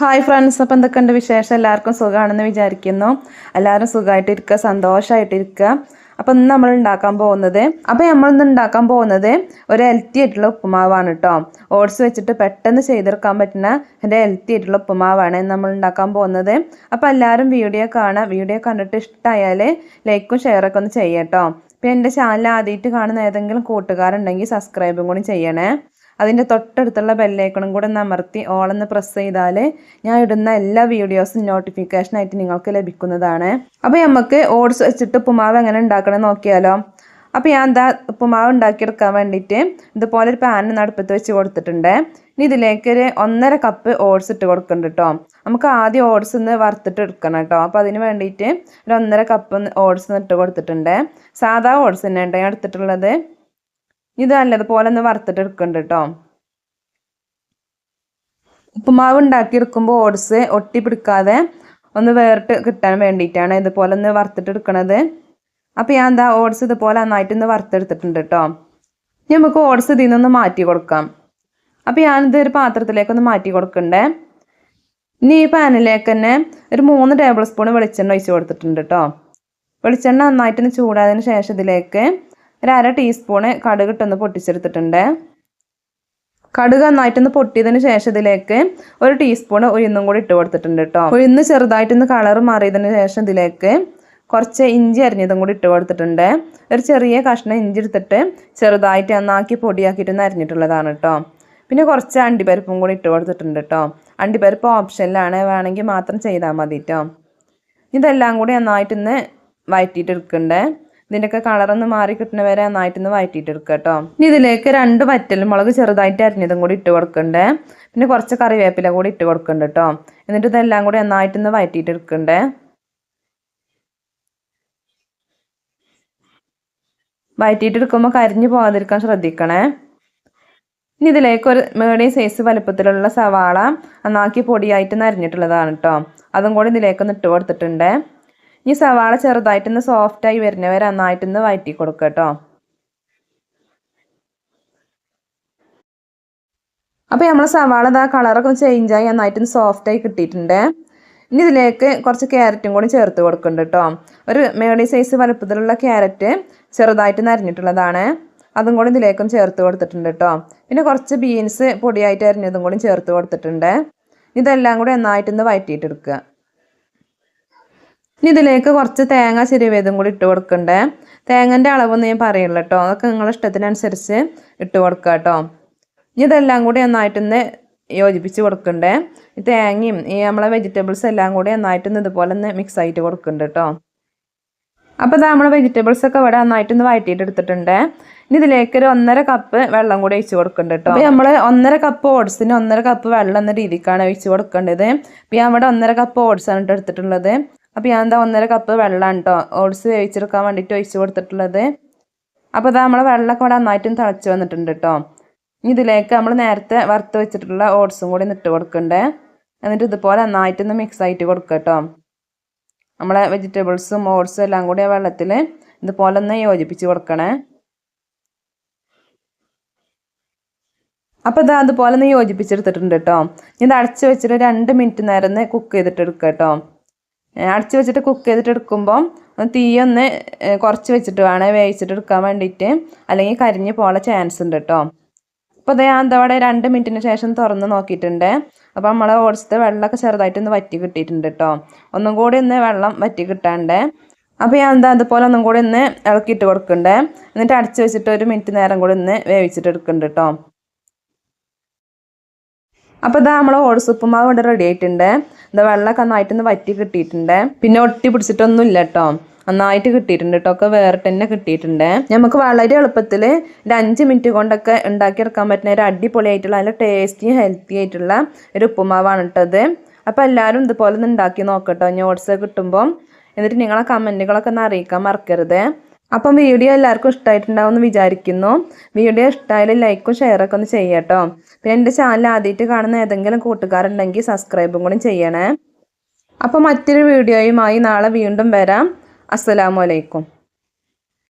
Hi friends അപ്പം എന്തൊക്കെയുണ്ട് വിശേഷം? എല്ലാവർക്കും സുഖമാണെന്ന് വിചാരിക്കുന്നു. എല്ലാവരും സുഖമായിട്ടിരിക്കുക സന്തോഷമായിട്ടിരിക്കുക അപ്പം ഇന്ന് നമ്മൾ ഉണ്ടാക്കാൻ പോകുന്നത് അപ്പം നമ്മൾ ഇന്ന് ഉണ്ടാക്കാൻ പോകുന്നത് ഒരു ഹെൽത്തി ആയിട്ടുള്ള ഉപ്പുമാവാണ് കേട്ടോ ഓട്സ് വെച്ചിട്ട് പെട്ടെന്ന് ചെയ്തെടുക്കാൻ പറ്റുന്ന ഒരു ഹെൽത്തി ആയിട്ടുള്ള ഉപ്പുമാവാണ് നമ്മൾ ഉണ്ടാക്കാൻ പോകുന്നത്. അപ്പം എല്ലാവരും വീഡിയോ കാണുക വീഡിയോ കണ്ടിട്ട് ഇഷ്ടമായാൽ ലൈക്കും ഷെയറൊക്കെ ഒന്ന് ചെയ്യട്ടോ പിന്നെ എന്റെ ചാനൽ ആദ്യമായിട്ട് കാണുന്ന ഏതെങ്കിലും കൂട്ടുകാരുണ്ടെങ്കിൽ സബ്സ്ക്രൈബും കൂടി ചെയ്യണേ. അതിന്റെ തൊട്ടടുത്തുള്ള ബെല്ലൈക്കണും കൂടെ ഒന്ന് അമർത്തി ഓളെന്ന് പ്രസ് ചെയ്താൽ ഞാൻ ഇടുന്ന എല്ലാ വീഡിയോസും നോട്ടിഫിക്കേഷനായിട്ട് നിങ്ങൾക്ക് ലഭിക്കുന്നതാണ്. അപ്പോൾ നമുക്ക് ഓട്സ് വെച്ചിട്ട് ഉപ്പുമാവ് എങ്ങനെ ഉണ്ടാക്കണം നോക്കിയാലോ. അപ്പോൾ ഞാൻ എന്താ ഉപ്പുമാവ് ഉണ്ടാക്കിയെടുക്കാൻ വേണ്ടിയിട്ട് ഇതുപോലെ ഒരു പാൻ നടുപ്പത്ത് വെച്ച് കൊടുത്തിട്ടുണ്ട്. ഇനി ഇതിലേക്ക് ഒരു ഒന്നര കപ്പ് ഓട്സ് ഇട്ട് കൊടുക്കുന്നുണ്ട് കേട്ടോ നമുക്ക് ആദ്യം ഓട്സ് ഒന്ന് വറുത്തിട്ട് എടുക്കണം കേട്ടോ അപ്പോൾ അതിന് വേണ്ടിയിട്ട് ഒരു ഒന്നര കപ്പ് ഓട്സ് ഇട്ട് കൊടുത്തിട്ടുണ്ട്. സാധാ ഓട്സ് തന്നെ ഞാൻ എടുത്തിട്ടുള്ളത്. ഇത് നല്ലതുപോലെ ഒന്ന് വറുത്തിട്ട് എടുക്കുന്നുണ്ട് കേട്ടോ ഉപ്പുമാവ് ഉണ്ടാക്കിയെടുക്കുമ്പോൾ ഓട്സ് ഒട്ടി പിടിക്കാതെ ഒന്ന് വേറിട്ട് കിട്ടാൻ വേണ്ടിയിട്ടാണ് ഇതുപോലെ ഒന്ന് വറുത്തിട്ട് എടുക്കണത് അപ്പോൾ ഞാൻ എന്താ ഓട്സ് ഇതുപോലെ നന്നായിട്ട് ഒന്ന് വറുത്തെടുത്തിട്ടുണ്ട് കേട്ടോ നമുക്ക് ഓട്സ് ഇതിൽ നിന്നൊന്ന് മാറ്റി കൊടുക്കാം. അപ്പോൾ ഞാനിത് ഒരു പാത്രത്തിലേക്കൊന്ന് മാറ്റി കൊടുക്കണ്ടേ. ഇനി ഈ പാനിലേക്ക് തന്നെ ഒരു മൂന്ന് ടേബിൾ സ്പൂൺ വെളിച്ചെണ്ണ ഒഴിച്ച് കൊടുത്തിട്ടുണ്ട് കേട്ടോ വെളിച്ചെണ്ണ നന്നായിട്ടൊന്ന് ചൂടായതിന് ശേഷം ഇതിലേക്ക് ഒരു ടീസ്പൂണ് കടുക് ഇട്ടൊന്ന് പൊട്ടിച്ചെടുത്തിട്ടുണ്ട്. കടുക് നന്നായിട്ടൊന്ന് പൊട്ടിയതിന് ശേഷം ഇതിലേക്ക് ഒരു ടീസ്പൂൺ ഉഴുന്നും കൂടി ഇട്ട് കൊടുത്തിട്ടുണ്ട് കേട്ടോ ഉഴുന്ന് ചെറുതായിട്ടൊന്ന് കളർ മാറിയതിന് ശേഷം ഇതിലേക്ക് കുറച്ച് ഇഞ്ചി അരിഞ്ഞതും കൂടി ഇട്ട് കൊടുത്തിട്ടുണ്ട്. ഒരു ചെറിയ കഷ്ണം ഇഞ്ചി എടുത്തിട്ട് ചെറുതായിട്ട് നന്നാക്കി പൊടിയാക്കിയിട്ടൊന്ന് അരിഞ്ഞിട്ടുള്ളതാണ് കേട്ടോ പിന്നെ കുറച്ച് അണ്ടിപ്പരിപ്പും കൂടി ഇട്ട് കൊടുത്തിട്ടുണ്ട് കേട്ടോ അണ്ടിപ്പരിപ്പ് ഓപ്ഷനിലാണ്. വേണമെങ്കിൽ മാത്രം ചെയ്താൽ മതി കേട്ടോ ഇതെല്ലാം കൂടി നന്നായിട്ടൊന്ന് വയറ്റിയിട്ട് എടുക്കണ്ടേ? ഇതിന്റെയൊക്കെ കളറൊന്ന് മാറി കിട്ടുന്ന വരെ നന്നായിട്ടൊന്ന് ഒന്ന് എടുക്കുക കേട്ടോ. ഇനി ഇതിലേക്ക് രണ്ട് വറ്റലും മുളക് ചെറുതായിട്ട് അരിഞ്ഞതും കൂടി ഇട്ട് കൊടുക്കണ്ടേ. പിന്നെ കുറച്ച് കറിവേപ്പില കൂടി ഇട്ട് കൊടുക്കണ്ട കേട്ടോ. എന്നിട്ട് ഇതെല്ലാം കൂടി നന്നായിട്ടൊന്ന് വഴറ്റിയിട്ട് എടുക്കണ്ടേ വഴറ്റിയിട്ട് എടുക്കുമ്പോൾ കരിഞ്ഞു പോകാതിരിക്കാൻ ശ്രദ്ധിക്കണേ. ഇനി ഇതിലേക്ക് ഒരു മീഡിയം സൈസ് വലുപ്പത്തിലുള്ള സവാള നന്നാക്കി പൊടിയായിട്ട് നരഞ്ഞിട്ടുള്ളതാണ് കേട്ടോ. അതും കൂടി ഇതിലേക്ക് ഒന്ന് ഇട്ട് കൊടുത്തിട്ടുണ്ട്. ഈ സവാള ചെറുതായിട്ടൊന്ന് സോഫ്റ്റായി വരുന്നവരെ നന്നായിട്ടൊന്ന് വഴറ്റി കൊടുക്കുക കേട്ടോ. അപ്പോൾ നമ്മൾ സവാള ഇതാ കളറൊക്കെ ചേഞ്ചായി നന്നായിട്ടൊന്ന് സോഫ്റ്റായി കിട്ടിയിട്ടുണ്ട്. ഇനി ഇതിലേക്ക് കുറച്ച് ക്യാരറ്റും കൂടി ചേർത്ത് കൊടുക്കുന്നുണ്ട് കേട്ടോ. ഒരു മീഡിയം സൈസ് വലുപ്പത്തിലുള്ള ക്യാരറ്റ് ചെറുതായിട്ട് നരഞ്ഞിട്ടുള്ളതാണ്. അതും കൂടി ഇതിലേക്കും ചേർത്ത് കൊടുത്തിട്ടുണ്ട് കേട്ടോ. പിന്നെ കുറച്ച് ബീൻസ് പൊടിയായിട്ട് അരിഞ്ഞതും കൂടി ചേർത്ത് കൊടുത്തിട്ടുണ്ട്. ഇതെല്ലാം കൂടി നന്നായിട്ടൊന്ന് വഴറ്റിയിട്ടെടുക്കുക ഇനി ഇതിലേക്ക് കുറച്ച് തേങ്ങ ചെരുവേതും കൂടി ഇട്ട് കൊടുക്കണ്ടേ. തേങ്ങന്റെ അളവൊന്നും ഞാൻ പറയുള്ളൂ കേട്ടോ അതൊക്കെ നിങ്ങളുടെ ഇഷ്ടത്തിനനുസരിച്ച് ഇട്ട് കൊടുക്കുക കേട്ടോ ഇനി ഇതെല്ലാം കൂടി നന്നായിട്ടൊന്ന് യോജിപ്പിച്ച് കൊടുക്കണ്ടേ. ഈ തേങ്ങയും ഈ നമ്മളെ വെജിറ്റബിൾസ് എല്ലാം കൂടി നന്നായിട്ടൊന്ന് ഇതുപോലെ ഒന്ന് മിക്സ് ആയിട്ട് കൊടുക്കുന്നുണ്ട് കേട്ടോ അപ്പോൾ ഇതാ നമ്മുടെ വെജിറ്റബിൾസ് ഒക്കെ ഇവിടെ നന്നായിട്ടൊന്ന് വഴറ്റിയിട്ട് എടുത്തിട്ടുണ്ട്. ഇനി ഇതിലേക്ക് ഒരു ഒന്നര കപ്പ് വെള്ളം കൂടി ഒഴിച്ച് കൊടുക്കുന്നുണ്ട് കേട്ടോ അപ്പോൾ നമ്മൾ ഒന്നര കപ്പ് ഓട്സിന് ഒന്നര കപ്പ് വെള്ളം എന്ന രീതിക്കാണ് ഒഴിച്ച് കൊടുക്കേണ്ടത്. അപ്പോൾ ഞാൻ ഇവിടെ ഒന്നര കപ്പ് ഓട്സാണ് എടുത്തിട്ടുള്ളത്. അപ്പോൾ ഞാൻ എന്താ ഒന്നര കപ്പ് വെള്ളമാണ് കേട്ടോ ഓട്സ് വേവിച്ചെടുക്കാൻ വേണ്ടിയിട്ട് ഒഴിച്ച് കൊടുത്തിട്ടുള്ളത്. അപ്പോൾ ഇതാ നമ്മൾ വെള്ളമൊക്കെ ഇവിടെ നന്നായിട്ടും തിളച്ച് വന്നിട്ടുണ്ട് കേട്ടോ ഇനി ഇതിലേക്ക് നമ്മൾ നേരത്തെ വറുത്ത് വെച്ചിട്ടുള്ള ഓട്സും കൂടി ഇട്ട് കൊടുക്കണ്ടേ. എന്നിട്ട് ഇതുപോലെ നന്നായിട്ടൊന്ന് മിക്സ് ആയിട്ട് കൊടുക്കുക കേട്ടോ നമ്മളെ വെജിറ്റബിൾസും ഓട്സും എല്ലാം കൂടി ആ വെള്ളത്തിൽ ഇതുപോലെ ഒന്ന് യോജിപ്പിച്ച് കൊടുക്കണേ. അപ്പോൾ ഇത് അതുപോലെ ഒന്ന് യോജിപ്പിച്ചെടുത്തിട്ടുണ്ട് കേട്ടോ ഇത് അടച്ച് വെച്ചിട്ട് രണ്ട് മിനിറ്റ് നേരം ഒന്ന് കുക്ക് ചെയ്തിട്ട് എടുക്കുക കേട്ടോ അടച്ച് വെച്ചിട്ട് കുക്ക് ചെയ്തിട്ട് എടുക്കുമ്പോൾ തീയൊന്ന് കുറച്ച് വെച്ചിട്ട് വേണം വേവിച്ചിട്ട് എടുക്കാൻ വേണ്ടിയിട്ട്. അല്ലെങ്കിൽ കരിഞ്ഞ് പോകാൻ ചാൻസ് ഉണ്ട് കേട്ടോ അപ്പോൾ അതേ അന്തവിടെ രണ്ട് മിനിറ്റിന് ശേഷം തുറന്ന് നോക്കിയിട്ടുണ്ട്. അപ്പോൾ നമ്മളെ ഓടിച്ചത് വെള്ളമൊക്കെ ചെറുതായിട്ടൊന്ന് വറ്റി കിട്ടിയിട്ടുണ്ട് കേട്ടോ ഒന്നും കൂടി ഒന്ന് വെള്ളം വറ്റി കിട്ടാണ്ട്. അപ്പോൾ ഞാൻ എന്താ അതുപോലെ ഒന്നും കൂടി ഒന്ന് ഇളക്കിയിട്ട് കൊടുക്കണ്ടേ. എന്നിട്ട് അടച്ച് വെച്ചിട്ട് ഒരു മിനിറ്റ് നേരം കൂടി ഒന്ന് വേവിച്ചിട്ട് എടുക്കുന്നുണ്ട് കേട്ടോ അപ്പോൾ ഇതാ നമ്മൾ ഓട്സ് ഉപ്പുമാവ് ഇവിടെ റെഡി ആയിട്ടുണ്ട്. ഇതാ വെള്ളമൊക്കെ നന്നായിട്ടൊന്ന് വറ്റി കിട്ടിയിട്ടുണ്ട്. പിന്നെ ഒട്ടി പിടിച്ചിട്ടൊന്നും ഇല്ല കേട്ടോ നന്നായിട്ട് കിട്ടിയിട്ടുണ്ട് കേട്ടോ ഒക്കെ വേറെ തന്നെ കിട്ടിയിട്ടുണ്ട്. നമുക്ക് വളരെ എളുപ്പത്തിൽ ഒരു അഞ്ച് മിനിറ്റ് കൊണ്ടൊക്കെ ഉണ്ടാക്കിയെടുക്കാൻ പറ്റുന്ന ഒരു അടിപൊളിയായിട്ടുള്ള നല്ല ടേസ്റ്റി ഹെൽത്തി ആയിട്ടുള്ള ഒരു ഉപ്പുമാവാണ് കേട്ടത് അപ്പോൾ എല്ലാവരും ഇതുപോലെ ഒന്ന് ഉണ്ടാക്കി നോക്കട്ടോ. ഓട്സ് കിട്ടുമ്പോൾ എന്നിട്ട് നിങ്ങളെ കമന്റുകളൊക്കെ ഒന്ന് അറിയിക്കാൻ മറക്കരുത്. അപ്പം വീഡിയോ എല്ലാവർക്കും ഇഷ്ടമായിട്ടുണ്ടാവും എന്ന് വിചാരിക്കുന്നു. വീഡിയോ ഇഷ്ടമായാലും ലൈക്കും ഷെയറൊക്കെ ഒന്ന് ചെയ്യാം എന്റെ ചാനൽ ആദ്യമായിട്ട് കാണുന്ന ഏതെങ്കിലും കൂട്ടുകാരുണ്ടെങ്കിൽ സബ്സ്ക്രൈബും കൂടി ചെയ്യണേ. അപ്പോൾ മറ്റൊരു വീഡിയോയുമായി നാളെ വീണ്ടും വരാം. അസ്സലാമലൈക്കും